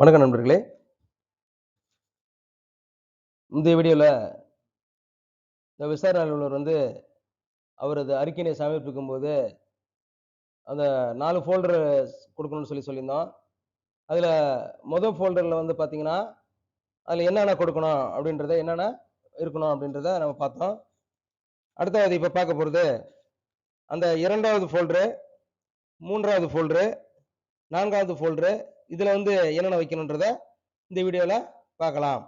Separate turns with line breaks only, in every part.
வணக்கம் நண்பர்களே. இந்த வீடியோவில் இந்த விசாரணை அலுவலர் வந்து அவரது அறிக்கையை சமர்ப்பிக்கும் போது அந்த நாலு ஃபோல்டர் கொடுக்கணும்னு சொல்லி சொல்லியிருந்தோம். அதில் முதல் ஃபோல்டரில் வந்து பார்த்தீங்கன்னா அதில் என்னென்ன கொடுக்கணும் அப்படின்றத என்னென்ன இருக்கணும் அப்படின்றத நம்ம பார்த்தோம். அடுத்தது இப்போ பார்க்க போகிறது அந்த இரண்டாவது ஃபோல்டரு மூன்றாவது ஃபோல்டரு நான்காவது ஃபோல்டரு இதில் வந்து என்னென்ன வைக்கணுன்றத இந்த வீடியோவில் பார்க்கலாம்.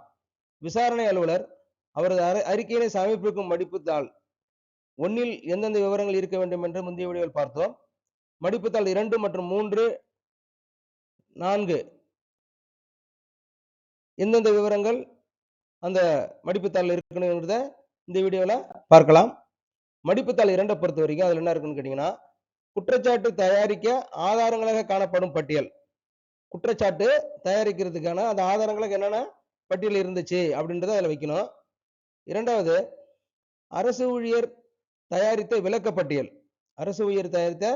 விசாரணை அலுவலர் அவரது அறி- அறிக்கையினை சமர்ப்பிக்கும் மடிப்புத்தாள் ஒன்னில் எந்தெந்த விவரங்கள் இருக்க வேண்டும் என்று முந்தைய வீடியோவில் பார்த்தோம். மடிப்புத்தாள் இரண்டு மற்றும் மூன்று நான்கு எந்தெந்த விவரங்கள் அந்த மடிப்புத்தாள் இருக்கணுங்கிறத இந்த வீடியோவில் பார்க்கலாம். மடிப்புத்தாள் இரண்டை பொறுத்த வரைக்கும் அதில் என்ன இருக்குன்னு கேட்டிங்கன்னா குற்றச்சாட்டு தயாரிக்க ஆதாரங்களாக காணப்படும் பட்டியல். குற்றச்சாட்டு தயாரிக்கிறதுக்கான அந்த ஆதாரங்களுக்கு என்னென்ன பட்டியல் இருந்துச்சு அப்படின்றத அதில் வைக்கணும். இரண்டாவது அரசு ஊழியர் தயாரித்த விளக்கப்பட்டியல் அரசு ஊழியர் தயாரித்த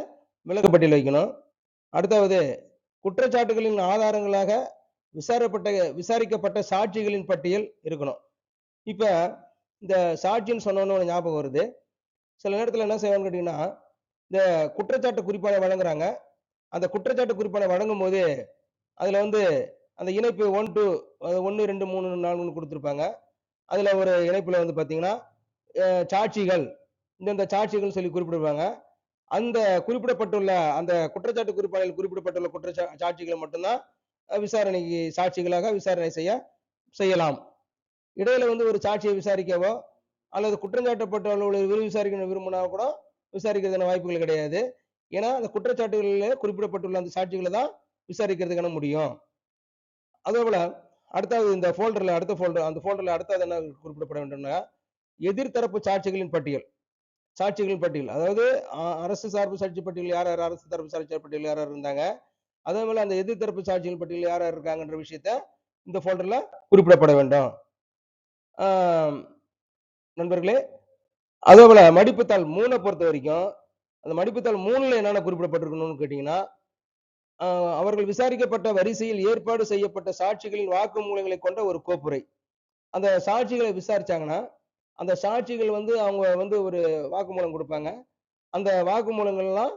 விளக்கப்பட்டியல் வைக்கணும். அடுத்தாவது குற்றச்சாட்டுகளின் ஆதாரங்களாக விசாரப்பட்ட விசாரிக்கப்பட்ட சாட்சிகளின் பட்டியல் இருக்கணும். இப்போ இந்த சாட்சின்னு சொன்னோன்னு ஞாபகம் வருது. சில நேரத்தில் என்ன செய்வாங்கன்னு கேட்டிங்கன்னா இந்த குற்றச்சாட்டு குறிப்பானை வழங்குறாங்க. அந்த குற்றச்சாட்டு குறிப்பானை வழங்கும் போது அதில் வந்து அந்த இணைப்பு ஒன் டூ ஒன்று ரெண்டு மூணு நாலுன்னு கொடுத்துருப்பாங்க. அதில் ஒரு இணைப்பில் வந்து பார்த்தீங்கன்னா சாட்சிகள். இந்தந்த சாட்சிகள் சொல்லி குறிப்பிடுவாங்க. அந்த குறிப்பிடப்பட்டுள்ள அந்த குற்றச்சாட்டு குறிப்பாளர்கள் குறிப்பிடப்பட்டுள்ள குற்றச்சா சாட்சிகளை மட்டும்தான் விசாரணைக்கு சாட்சிகளாக விசாரணை செய்ய செய்யலாம். இடையில வந்து ஒரு சாட்சியை விசாரிக்கவோ அல்லது குற்றஞ்சாட்டப்பட்டவர்களை விரு விசாரிக்க விரும்பினா கூட விசாரிக்கிறதுக்கான வாய்ப்புகள் கிடையாது. ஏன்னா அந்த குற்றச்சாட்டுகளில் குறிப்பிடப்பட்டுள்ள அந்த சாட்சிகளை தான் விசாரிக்கிறதுக்கான முடியும். அதே போல அடுத்தாவது இந்த ஃபோல்டரில் அடுத்த ஃபோல்டர் அந்த ஃபோல்டர்ல அடுத்தது என்ன குறிப்பிடப்பட வேண்டும்னா எதிர்த்தரப்பு சாட்சிகளின் பட்டியல். சாட்சிகளின் பட்டியல். அதாவது அரசு சார்பு சாட்சி பட்டியல் யார் யார் அரசு தரப்பு சாட்சி பட்டியல் யார் யார் இருந்தாங்க? அதே போல அந்த எதிர்த்தரப்பு சாட்சிகள் பட்டியல் யார் யார் இருக்காங்கன்ற விஷயத்த இந்த ஃபோல்டர்ல குறிப்பிடப்பட வேண்டும். நண்பர்களே அதே போல மடிப்புத்தாள் மூணை பொறுத்த வரைக்கும் அந்த மடிப்புத்தாள் மூணுல என்னென்ன குறிப்பிடப்பட்டிருக்கணும்னு கேட்டீங்கன்னா அவர்கள் விசாரிக்கப்பட்ட வரிசையில் ஏற்பாடு செய்யப்பட்ட சாட்சிகளின் வாக்குமூலங்களை கொண்ட ஒரு கோப்புரை. அந்த சாட்சிகளை விசாரிச்சாங்கன்னா அந்த சாட்சிகள் வந்து அவங்க வந்து ஒரு வாக்குமூலம் கொடுப்பாங்க. அந்த வாக்குமூலங்கள்லாம்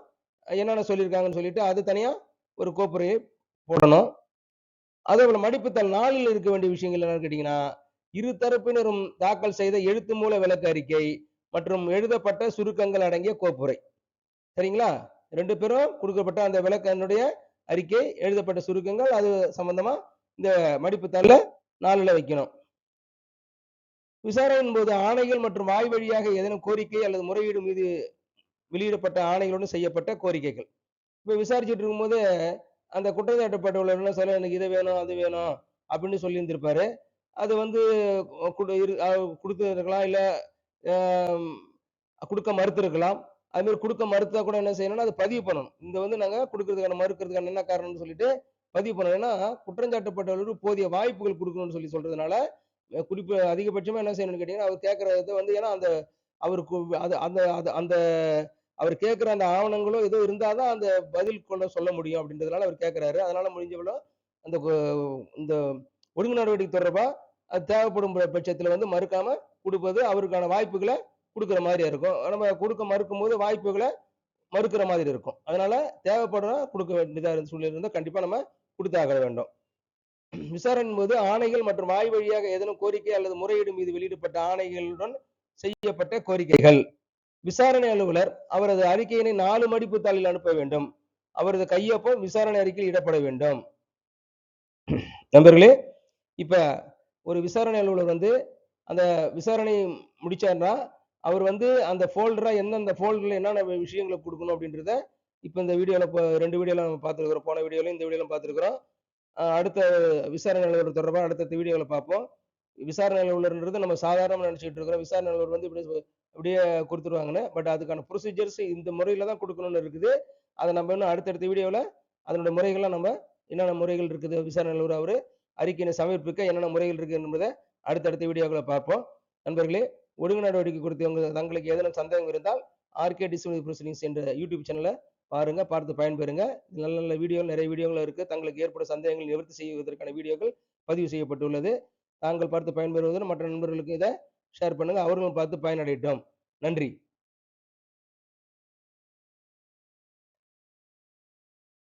என்னென்ன சொல்லியிருக்காங்கன்னு சொல்லிட்டு அது தனியா ஒரு கோப்புரையை போடணும். அதே போல மடிப்புத்தாள் நாளில் இருக்க வேண்டிய விஷயங்கள் என்னன்னு கேட்டீங்கன்னா இரு தரப்பினரும் தாக்கல் செய்த எழுத்து மூல விளக்க அறிக்கை மற்றும் எழுதப்பட்ட சுருக்கங்கள் அடங்கிய கோப்புரை. சரிங்களா? ரெண்டு பேரும் கொடுக்கப்பட்ட அந்த விளக்கனுடைய அறிக்கை எழுதப்பட்ட சுருக்கங்கள் அது சம்பந்தமா இந்த மடிப்புத்தாள்ல நாளில் வைக்கணும். விசாரணையின் போது ஆணைகள் மற்றும் வாய் வழியாக ஏதேனும் கோரிக்கை அல்லது முறையீடு மீது வெளியிடப்பட்ட ஆணைகளுடன் செய்யப்பட்ட கோரிக்கைகள். இப்போ விசாரிச்சுட்டு இருக்கும்போது அந்த குற்றச்சாட்டுப்பட்டவர்கள் என்ன சொல்ல எனக்கு இது வேணும் அது வேணும் அப்படின்னு சொல்லியிருந்திருப்பாரு. அது வந்து கொடுத்துருக்கலாம் இல்லை கொடுக்க மறுத்திருக்கலாம். அதுமாரி கொடுக்க மறுத்தா கூட என்ன செய்யணும்னா அதை பதிவு பண்ணணும். இந்த வந்து நாங்கள் கொடுக்கறதுக்கான மறுக்கிறதுக்கான என்ன காரணம்னு சொல்லிட்டு பதிவு பண்ணணும். ஏன்னா குற்றஞ்சாட்டப்பட்டவர்களுக்கு போதிய வாய்ப்புகள் கொடுக்கணும்னு சொல்லி சொல்றதுனால குறிப்பு அதிகபட்சமா என்ன செய்யணும்னு கேட்டீங்கன்னா அவர் கேட்கறத வந்து ஏன்னா அந்த அவருக்கு அது அந்த அது அந்த அவர் கேட்குற அந்த ஆவணங்களும் ஏதோ இருந்தாதான் அந்த பதில் கொள்ள சொல்ல முடியும் அப்படின்றதுனால அவர் கேட்குறாரு. அதனால முடிஞ்சவளோ அந்த இந்த ஒழுங்கு நடவடிக்கை தொடர்பாக அது தேவைப்படும் பட்சத்தில் வந்து மறுக்காம கொடுப்பது அவருக்கான வாய்ப்புகளை கொடுக்குற மாதிரி இருக்கும். நம்ம கொடுக்க மறுக்கும் போது வாய்ப்புகளை மறுக்கிற மாதிரி இருக்கும். அதனால தேவைப்படுற கொடுக்க வேண்டியதாக இருந்த சூழ்நிலை இருந்தால் கண்டிப்பா நம்ம கொடுத்தாக வேண்டும். விசாரணையின் போது ஆணைகள் மற்றும் வாய் வழியாக ஏதேனும் கோரிக்கை அல்லது முறையீடு மீது வெளியிடப்பட்ட ஆணைகளுடன் செய்யப்பட்ட கோரிக்கைகள். விசாரணை அலுவலர் அவரது அறிக்கையினை நாலு மடிப்பு தாளில் அனுப்ப வேண்டும். அவரது கையொப்பம் விசாரணை அறிக்கையில் இடப்பட வேண்டும். நண்பர்களே இப்ப ஒரு விசாரணை அலுவலர் வந்து அந்த விசாரணை முடிச்சார்னா அவர் வந்து அந்த ஃபோல்டராக எந்தெந்த ஃபோல்டரில் என்னென்ன விஷயங்களை கொடுக்கணும் அப்படின்றத இப்போ இந்த வீடியோவில் இப்போ ரெண்டு வீடியோவில் நம்ம பார்த்துருக்குறோம். போன வீடியோல இந்த வீடியோவில் பார்த்துருக்குறோம். அடுத்த விசாரணை நிலவர் தொடர்பாக அடுத்த வீடியோவில் பார்ப்போம். விசாரணை அலுவலர்ன்றது நம்ம சாதாரணமாக நினச்சிக்கிட்டு இருக்கிறோம். விசாரணை நிலவர் வந்து இப்படி இப்படியே அப்படியே கொடுத்துருவாங்கன்னு. பட் அதுக்கான ப்ரொசீஜர்ஸ் இந்த முறையில் தான் கொடுக்கணும்னு இருக்குது. அதை நம்ம இன்னும் அடுத்தடுத்த வீடியோவில் அதனுடைய முறைகள்லாம் நம்ம என்னென்ன முறைகள் இருக்குது? விசாரணை நிலவர் அவர் அறிக்கையினை சமர்ப்பிக்க என்னென்ன முறைகள் இருக்குது என்பதை அடுத்தடுத்த வீடியோக்களை பார்ப்போம். நண்பர்களே ஒழுங்கு நடவடிக்கை குறித்து உங்க தங்களுக்கு ஏதேனும் சந்தேகம் இருந்தால் ஆர்கே டிஸ்பிளினரி ப்ரொசீடிங்ஸ் என்ற யூடியூப் சேனலை பாருங்க பார்த்து பயன்பெறுங்க. நல்ல நல்ல வீடியோ நிறைய வீடியோகள் இருக்கு. தங்களுக்கு ஏற்படும் சந்தேகங்கள் நிவர்த்தி செய்வதற்கான வீடியோக்கள் பதிவு செய்யப்பட்டுள்ளது. தாங்கள் பார்த்து பயன்பெறுவதும் மற்ற நண்பர்களுக்கு இதை ஷேர் பண்ணுங்க. அவர்களும் பார்த்து பயனடையட்டும். நன்றி.